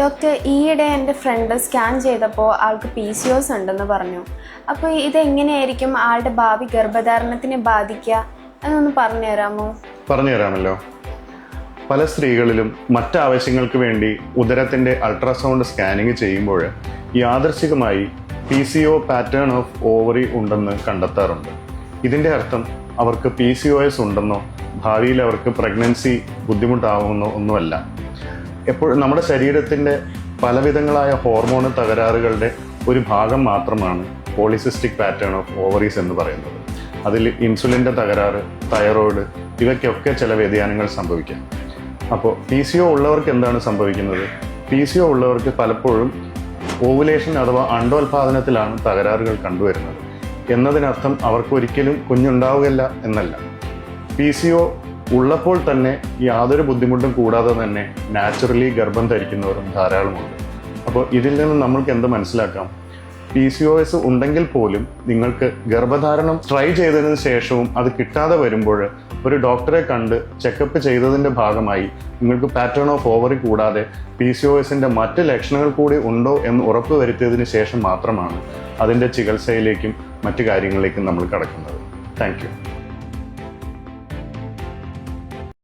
Doctor ഈയിടെ എന്റെ front scan ചെയ്തപ്പോൾ ആൾക്ക് പി സി ഒസ് ഉണ്ടെന്ന് പറഞ്ഞു. അപ്പോൾ ഇതെങ്ങനെയായിരിക്കും ആളുടെ ഭാവി ഗർഭധാരണത്തിനെ ബാധിക്കുക എന്നൊന്ന് പറഞ്ഞു തരാമോ? പറഞ്ഞു തരാമല്ലോ. പല സ്ത്രീകളിലും മറ്റാവശ്യങ്ങൾക്ക് വേണ്ടി ഉദരത്തിന്റെ അൾട്രാസൗണ്ട് സ്കാനിങ് ചെയ്യുമ്പോൾ യാദർശികമായി P C O pattern of ovary ഉണ്ടെന്ന് കണ്ടെത്താറുണ്ട്. ഇതിന്റെ അർത്ഥം അവർക്ക് പി സി ഒ എസ് ഉണ്ടെന്നോ ഭാവിയിൽ അവർക്ക് പ്രഗ്നൻസി ബുദ്ധിമുട്ടാവുമെന്നോ ഒന്നുമല്ല. എപ്പോഴും നമ്മുടെ ശരീരത്തിന്റെ പലവിധങ്ങളായ ഹോർമോൺ തകരാറുകളുടെ ഒരു ഭാഗം മാത്രമാണ് പോളിസിസ്റ്റിക് പാറ്റേൺ ഓഫ് ഓവറീസ് എന്ന് പറയുന്നത്. അതിൽ ഇൻസുലിന്റെ തകരാറ് തൈറോയിഡ് ഇവയ്ക്കൊക്കെ ചില വ്യതിയാനങ്ങൾ സംഭവിക്കാം. അപ്പോൾ പി സി ഒ ഉള്ളവർക്ക് എന്താണ് സംഭവിക്കുന്നത്? പി സി ഒ ഉള്ളവർക്ക് പലപ്പോഴും ഓവുലേഷൻ അഥവാ അണ്ടോൽപാദനത്തിലാണ് തകരാറുകൾ കണ്ടുവരുന്നത്. എന്നതിനർത്ഥം അവർക്ക് ഒരിക്കലും കുഞ്ഞുണ്ടാവുകയില്ല എന്നല്ല. പി സി ഒ ഉള്ളപ്പോൾ തന്നെ യാതൊരു ബുദ്ധിമുട്ടും കൂടാതെ തന്നെ നാച്ചുറലി ഗർഭം ധരിക്കുന്നവരും ധാരാളമുണ്ട്. അപ്പോൾ ഇതിൽ നിന്ന് നമ്മൾക്ക് എന്ത് മനസ്സിലാക്കാം? പി സി ഒ എസ് ഉണ്ടെങ്കിൽ പോലും നിങ്ങൾക്ക് ഗർഭധാരണം ട്രൈ ചെയ്തതിന് ശേഷവും അത് കിട്ടാതെ വരുമ്പോൾ ഒരു ഡോക്ടറെ കണ്ട് ചെക്കപ്പ് ചെയ്തതിന്റെ ഭാഗമായി നിങ്ങൾക്ക് പാറ്റേൺ ഓഫ് ഓവറി കൂടാതെ പി സി ഒ എസിന്റെ മറ്റ് ലക്ഷണങ്ങൾ കൂടി ഉണ്ടോ എന്ന് ഉറപ്പ് വരുത്തിയതിന് ശേഷം മാത്രമാണ് അതിന്റെ ചികിത്സയിലേക്കും മറ്റു കാര്യങ്ങളിലേക്കും നമ്മൾ കടക്കുന്നത്. താങ്ക്